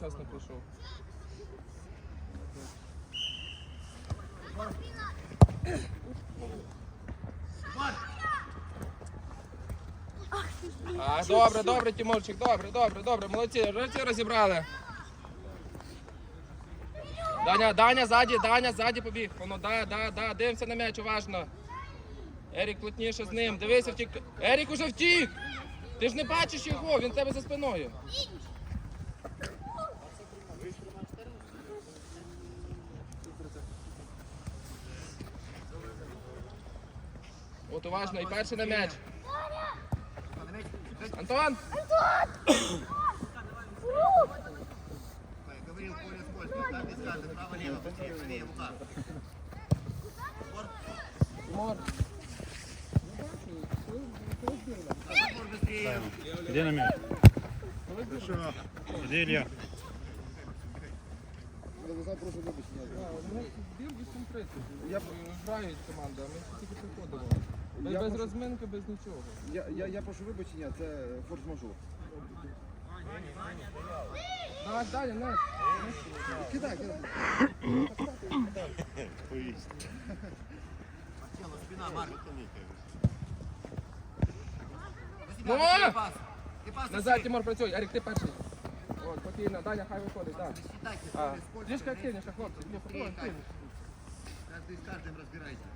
час не прийшов. А, добре, добре, Тимурчик, добре, добре, добре, молодці, молодці розібрали. Даня, Даня, ззаді, Даня, ззаді побіг. Воно, да, да, да, дивимося на м'яч, уважно. Ерік плотніше з ним, дивися, втік. Ерік уже втік! Ти ж не бачиш його, він тебе за спиною. От уважно, і перший на м'яч. Антон! Говорил, поле скользкое, там без каждый, право-лево, быстрее, правее, Лука. Тимур. Егор, быстрее. Где на мяч? Где Илья? Я грають команда, ми тільки приходимо. Без, Я без прошу- розминки, без нічого. Я, я, я прошу вибачення, це форс-мажор. Давай далі, не. Кидай, кидай. Тело, спина, Марк. Ну! Назад, Тимур, працюй. Ерік, ти перший. От, спокійно, Даня, хай виходить, так. Трішки активніше, хлопці. Ні, футбол активніше. Каждый с каждым разбирайте.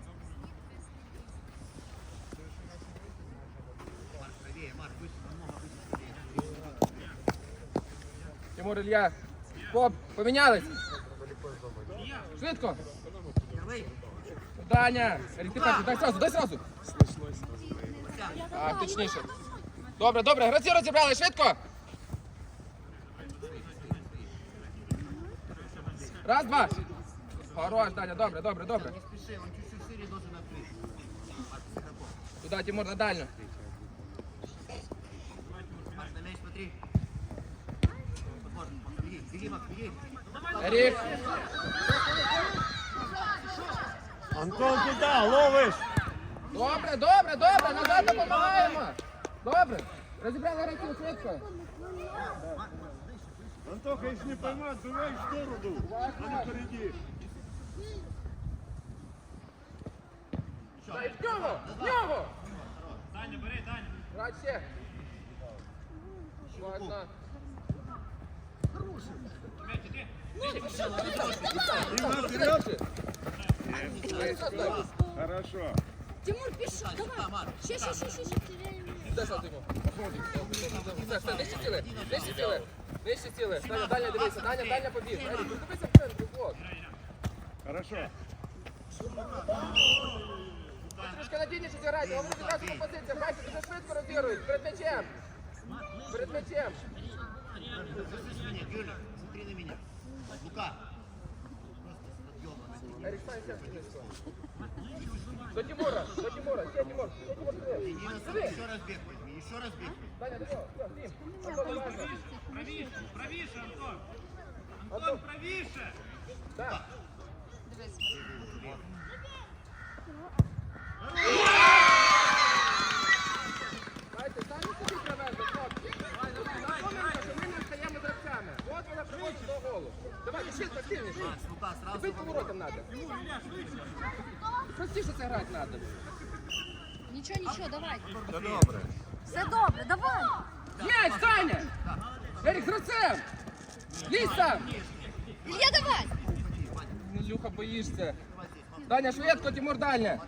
Тимур, Ілья. Поп, помінялись. Швидко. Даня. Ти перший, дай сразу, дай сразу. Так, точніше. Добре, добре, гравці розібрали, швидко. Раз, два. Хорош, Даня, добре, добре, добре. Туди, Тимур, на дальню. смотри. Подбор, беги, беги, Марк, беги. Ерік. Антон, туда, ловишь! Добре, добре, добре, назад допомагаємо. Добре. Розібрали гравців швидко. Антоха, если не поймать, давай в сторону, а не впереди. Дай в нього, в нього. Даня, бери, Даня. Грать ще. Можна. Хорошо. Тимур, пішов, давай. Ще, ще, ще, ще, ще. Де що ти йому? Все, все, нижче сіли, нижче сіли, нижче сіли. Даня, Даня, дивися, Даня, Даня побіг. Дивися в центрі, вот. Хорошо. Трішки надійніше зіграйте, вам відразу по позиціям. Бачите, дуже швидко розігрують. Перед м'ячем. Перед м'ячем. Слышишь меня, Юля, смотри на меня. Лука. Просто с подъема на Ерік, стань сядь близько. До Тимура, до Тимура, ще Тимур, ще Тимур, диви. Диви. Еще раз бег возьми, еще раз бег возьми. Даня, диви, все, Дім. Антон, уважно. Правіше, правіше, Антон! Антон, правіше! Так. Знаєте, самі собі привезли, хлопці. Запам'ятайте, що ми не стаємо гравцями. От вона голу. Давайте, ще активніше. Бить поворотом треба. Простіше це грати треба. Нічого, нічого, давай. Все добре. Все добре, давай. Є, Саня! Ерік, з гравцем! Лізь сам! Ілля, давай. Люха, боїшся. Даня, швидко, Тимур, дальня.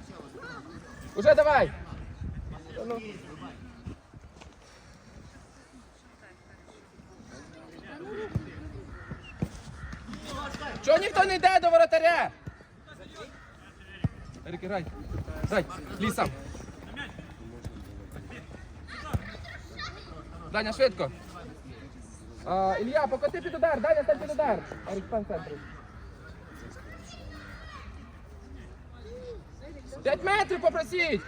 Уже давай. Та ну. Чого ніхто не йде до воротаря? Ерік, грай. Грай, сам. Даня, швидко. А, Ілля, покоти під удар, Даня, стань під удар. Ерік, стань в. П'ять метрів попросіть!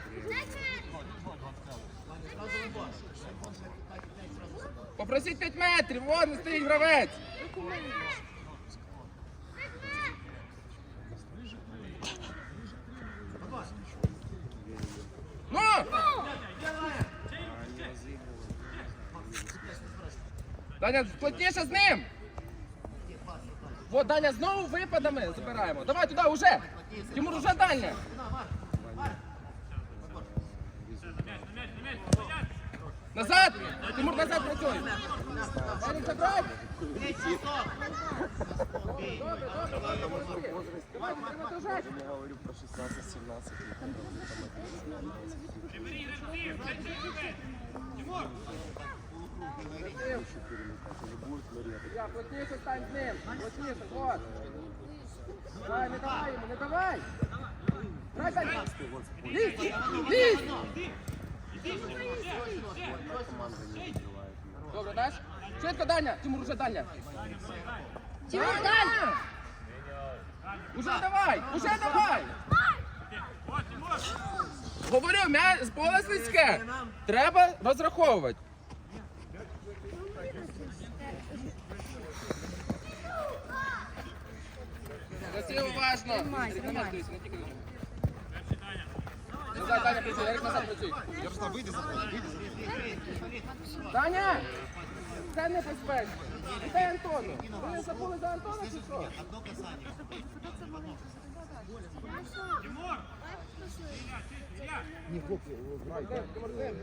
Попросіть 5 метрів, вон стоїть гравець. Ну! Даня, плотніше з ним! Вот, Даня, знову випадами забираємо. Давай туди, уже. Тимур, уже дальня. Назад! Тимур, назад працюй! Даня, добре. Давай, треба держати. Я говорю про 16-17. Прибери гравців, дай тебе. Тимур, Я плотніше стань з ним. Плотніше, вот. Давай, не давай йому, не давай. Лізь, лізь. Добре, даш? Швидко, Даня. Тимур, уже Даня. Тимур, Даня. Уже давай, уже давай. Говорю, м'я... поле слизьке. Треба розраховувати. Красиво, уважно. Тримайся, На нас тримайся. дивись, не тільки на нього. Назад, Даня, працюй, Ярик, назад працюй. Ярослав, вийди за вийди за. Таня! Це небезпечно. Дай Антону. Ви забули за Антона чи що? Одно касание. Тимур. Ілля, ти- Ілля. Ні, хлопці, грайте.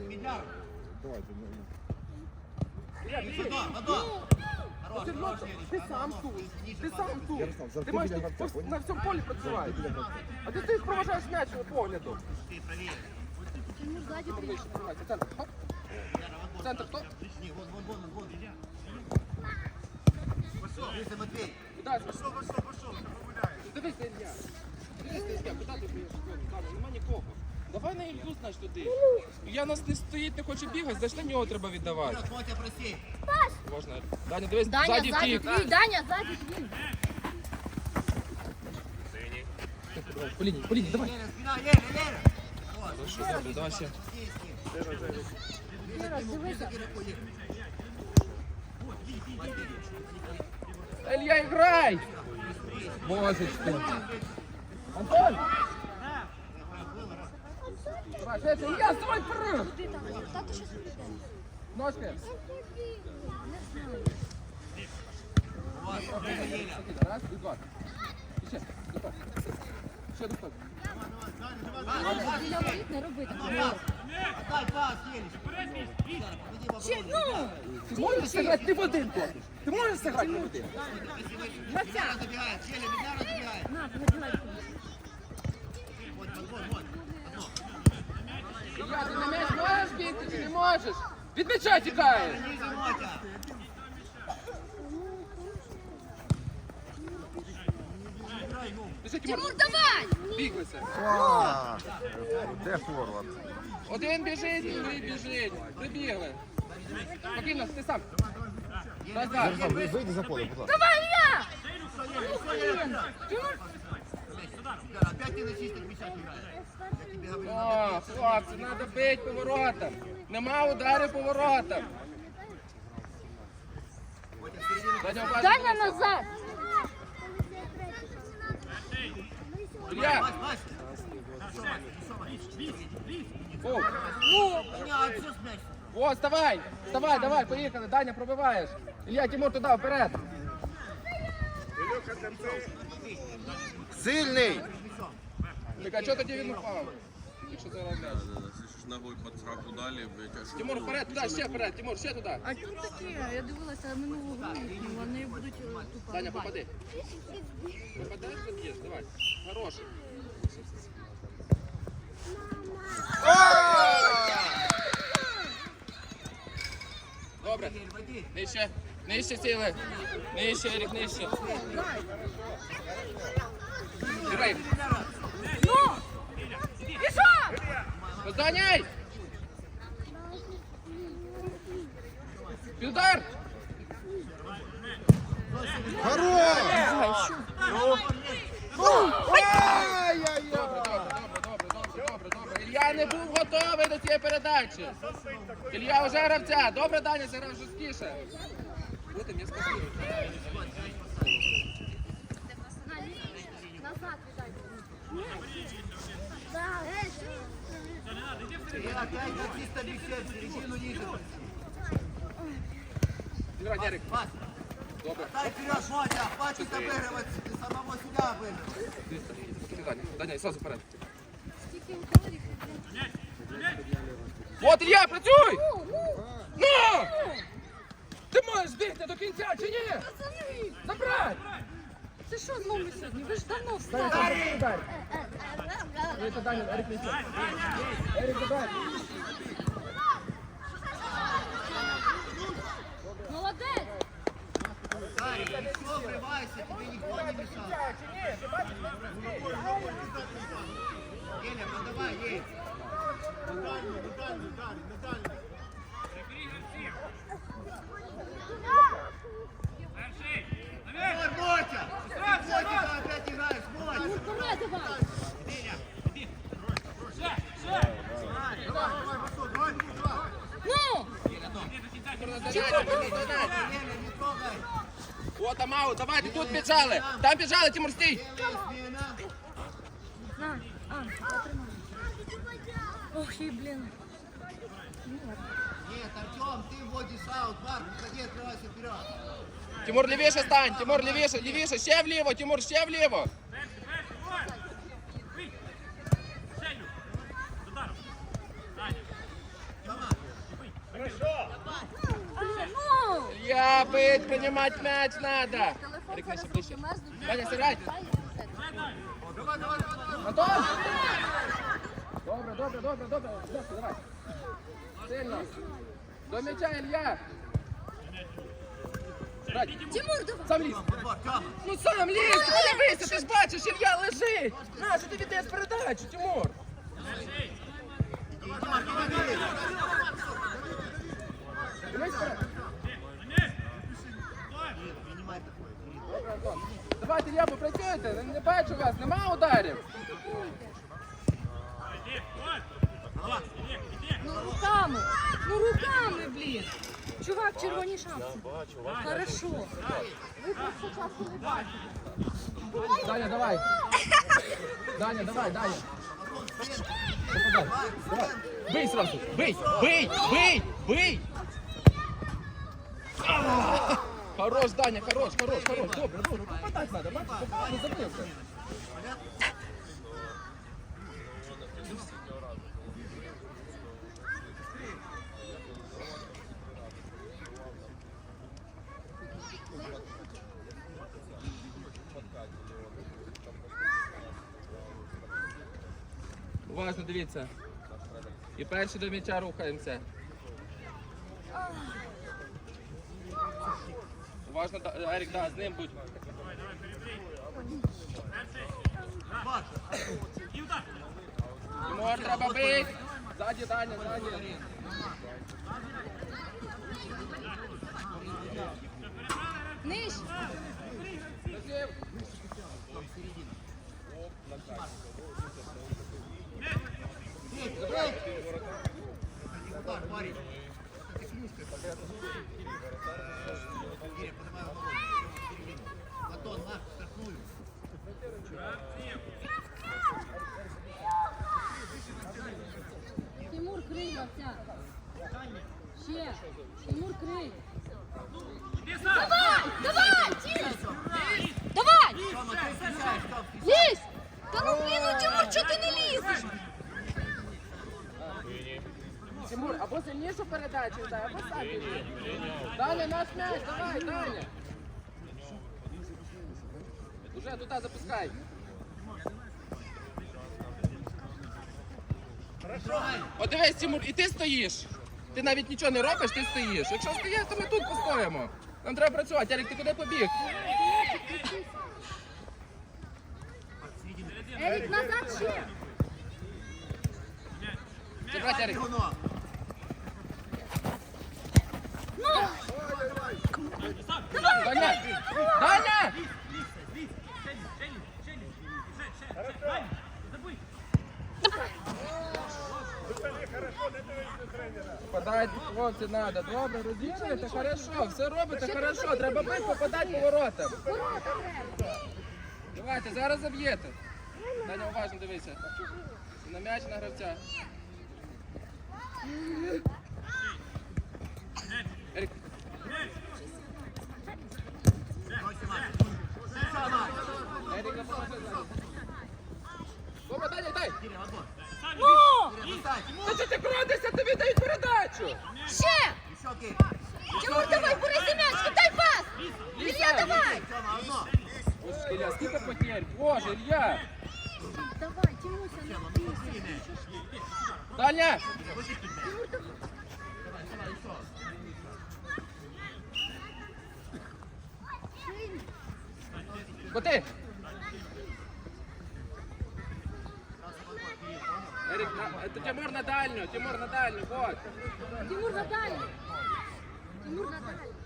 Миллиард. Давайте. ну, Одно, одно. Хорош, Ти, хорош, ти Ленич. сам тут. Ти сам тут. Ярослав, Ти завжди маєш біля тут гравця, пос- поняв? на всьому полі працювати. Біля гравця. А ти стоїш проважаєш м'яч поглядом. Ты правее. Тимур сзади Тимур, приехал. вище, тримайся. Центр, хоп. Центр, хто? Не, вон, вон, вон, вон. Лысый Матвей. Куди? Пішов, пішов, пішов. Дивись на Ілля. Дивись на Ілля, куди ти бігаєш? Там нема нікого. Давай на Ілью, значить, туди. Я нас не стоїть, не хоче бігати, значить на нього треба віддавати. Вперед, Мотя, прости. Можна. Даня, дивись, Даня, ззаді сзади втік. твій, Даня, сзади твій. По лінії, по лінії, давай. Лера, спина, Лера, Лера. Вот. Хорошо, добре, давай ще. Здесь, здесь. Лера, дивися. Илья, играй! Божечки. Антон! Давай, швидше, Илья, стой, прыг! Ти там, та ти щас буде. Ножки. Раз, і два. І ще, і два. Ще до того. Біля воріт не робити. Отдай пас, Елич. Вперед, міст, міст. Веди в Ще, оборону. ну! Ти можеш сыграть ти в один поки? Ти можеш сыграть ти в один? Медляра забегает, Челя, Медляра забегает. На, поділай. Вот, вот, вот, вот. Илья, ти на м'яч можеш бігти чи не можеш? Від м'яча тікаєш! Біжи, Тимур, Тимур, давай! біглися. Де форвард? Один біжить, другий біжить. Прибігли. Спокійно, ти сам. Назад. Ярослав, ви- вийди за поле, будь ласка. Давай, Ілля! Да, Опять ты на чистых мячах играешь. О, хлопці, треба бити поворотом. Нема ударів поворотом. Даня, назад! Илья, о, вставай, вставай, давай, поїхали, Даня, пробиваєш. Илья, Тимур, туди, вперед. Сильний! Так, а чого тоді він упав? Якщо зараз м'яч. Слышишь, ногой под сраку дали, блядь, а что? Тимур, вперед, туди, ще вперед, Тимур, ще туди. А тут таке, я дивилася минулу гру, їхню, вони будуть е, тупо. Даня, рубати. попади. Попадеш, заб'єш, давай. Хороший. Добре. Води. Нижче, Нижче сіли. Нижче, Ерік, нижче. Грай. Ну! Пішов! Хорош! Ай-яй-яй! Добре, добре, добре, добре, добре, добре. Ілля не був готовий до цієї передачі. Ілля вже гравця. Добре, Даня, зіграв жорсткіше. Бути, мені сказали. Назад віддай. И опять на чисто беседу, в середину ниже. Зіграй, Ярик. Пас. Добре. Дай вперед, Мотя, хватит обыгрывать самого себя обыгрывать. Закидай, Даня. Даня, сразу вперед. Скільки ударів. От Ілля, працюй! Ну! Ти можеш бігти до кінця чи ні? Пацани, Забрать! це що з вами сьогодні? Ви ж давно Даня, встали. забери, удар. Це Даня, Ерік несет. Ерік, забирай. Молодець! Дарья, все, врывайся, тебе никто не мешал. Еля, ну давай, ей. Не дальній, не дальній, Дарій, не дальній. тут біжали. Там біжали, Тимур, стій. Смена! На, а, потримай. Ох, і блін. Нет, Артем, ты вводишь аут, Марк, выходи, открывайся вперед. Тимур, лівіше стань, Тимур, лівіше, лівіше, ще вліво, Тимур, ще вліво. Перший, перший, ой. Бий. Ще, Ілю. З ударом. Даня. А, ну! Я бить, приймати м'яч надо. Телефон Ерік, зараз нижче, ближче. мерзнуть. Даня, сідай. Антон! Добре, добре, добре, добре. Льоша, давай. Сильно. До м'яча. Брать, Тимур, давай! сам. Подбор, Ну сам лізь, ти подивися, ти ж бачиш, Ілля лежить. На, що ти віддаєш передачу, Тимур? Дивись Давайте, Ілля, попрацюйте, не- бачу вас, нема ударів. Ну руками! Ну руками, блін! Чувак, в червоній шапці. Хорошо. Ви просто часто не бачите. Даня, давай. Даня, давай, Даня. Бей сразу. Бей, бей, бей, бей. А! Хорош, Даня, хорош, хорош, хорош. Добре, добре. Попадать надо. Бачиш, попав, не забився. Уважно дивіться. І перші до м'яча рухаємося. Уважно, да- Ерік, да, з ним будь. Давай, І удар. Тимур, треба бити. Ззаді, Даня, ззаді. Ниж! Засів. Удар, парень. Ты клюшкой. Ири, поднимай голову. Середину. Батон, Марк, штрафную. Тимур, крий гравця. Ще. Тимур, крий. Іди сам. Давай! Давай! Давай! Тёма, ты встречаешь, Тём, Лізь! Та ну блін, ну Тимур, чого ти не лізеш? Тимур, або сильнішу передачу дай, або сам біжи. Даня, наш м'яч, давай, Даня. Уже туди запускай. От дивись, Тимур, і ти стоїш. Ти навіть нічого не робиш, ти стоїш. Якщо стоїш, то ми тут постоїмо. Нам треба працювати. Ярик, ти куди побіг? Ерік, назад ще! Забрати, Ярик. Бегунок. Даня! Даня! Попадать хлопці треба. Добре, розігруєте, хорошо, все робите хорошо. Треба бить попадати по воротам. Давайте, зараз заб'єте. Даня, уважно дивися. На м'яч на гравця. дай, дай, дай! Ну! Та що ти боротися, тобі дають передачу! Ще! Тимур, давай, борися м'яч, віддай пас! Ілья, давай! Ілья, скільки потерь? Боже, Ілья! Давай, Тимуся, не бійся! Таня! Тимур, давай! Коти! Е, Тимур на дальню, Тимур на дальню, вот. Тимур на дальнюю. Тимур на дальню.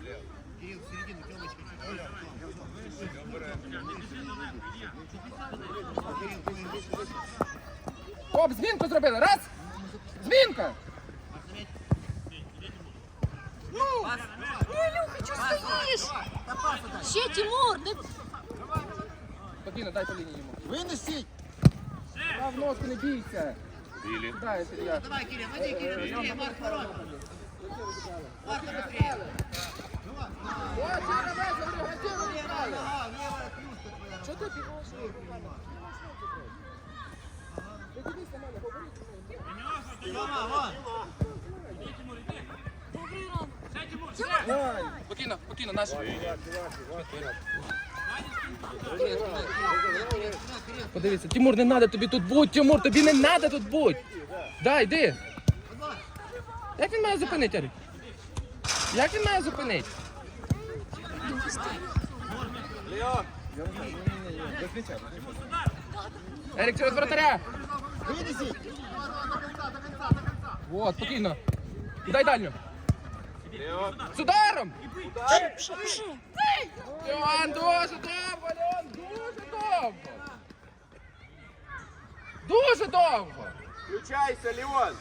Кирилл, Кирилл, в середину, Тёмочка, чуть-чуть. Кирилл, ты Оп, змінку зробили. Раз! Змінка! Ну, Ілюха, чого стоїш? Ще Тимур, не... Спокійно, дай по лінії йому. Выносить! Прав ножку, не бійся. Білі. Дай, Илья. Давай, Кирилл, води, Кирилл, быстрее, Марк, ворот. Марк, быстрее. О, Сіра, весь, Андрій, Гатєва не стали. Ага, левая плюшка твоя. Що ти бігаєш? Ти. Подивіться, Тимур, не треба тобі тут бути, Тимур, тобі не треба тут бути. Дай, йди. Як він має зупинити? Як він має зупинити? Ерік, через вратаря. Вот, спокійно. І дай дальню. З ударом! Леон, дуже довго, Леон, дуже довго. Дуже довго. Включайся, Леон!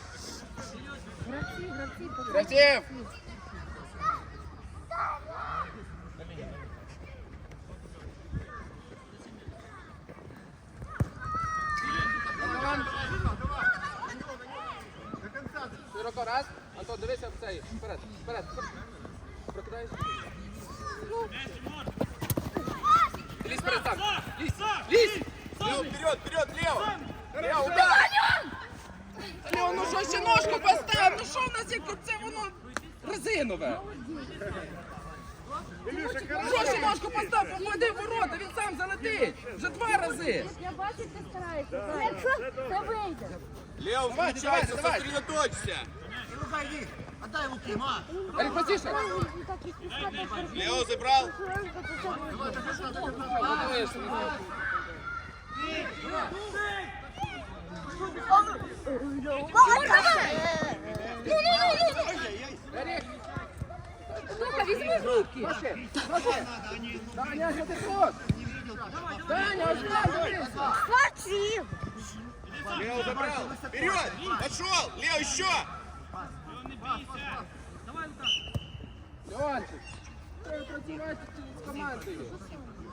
Гравці, гравці, Красив. Широко раз. Антон, дивися в цей. Вперед, вперед. Прокидаєшся. Лізь перед сам. Лізь, лізь. Лео, вперед, вперед, Лео! Лео, удар! Лео, ну що ще ножку постав? Ну що в нас як це воно резинове? Що ще ножку постав? Попади в ворота, він сам залетить. Вже два рази. Я бачу, ти стараєшся. Якщо це вийде. Лео, включайся, сосредоточься! Отдай луки, Марк. Ерік, потише. Лео забрал! Ну, ну, ну, ну. Слухай, візьми в руки. Даня, ти тут? Даня, дивися. Схватив. Лео забрал! Вперед! Пошел! Лео, еще! Леончик, треба працювати з командою.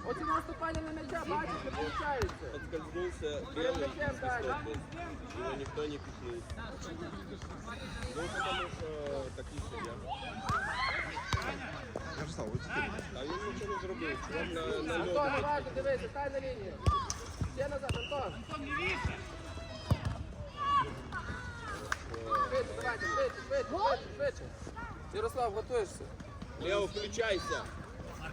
Оці наступання на м'яча, бачиш, не виходить. Подскользнулся Перед м'ячем далі. его никто не пихнул. Ну, потому что такие судья. Ярослав, ось ти. А він нічого не зробив. Чувак на, на льоду. Антон, уважно, дивися, стай на лінію. Ще назад, Антон. Швидше, Швидше. Ярослав, готуєшся? Лео, включайся!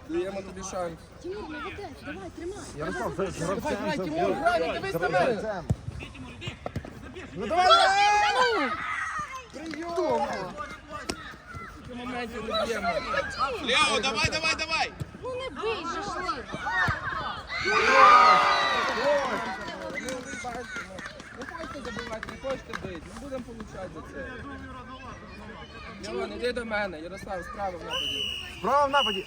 Даємо тобі шанс. Тимур, молодець, давай, тримай. Ярослав, з Давай, грай. Тимур, грай, не дивись на мене. Ну давай, давай! Прийом! Не б'ємо. Лео, давай, давай, давай! Ну не бий же ти. Не хочете забивати, не хочете бити. Не будемо получати за це. Леон, іди до мене. Ярослав, справа в нападі. Справа в нападі.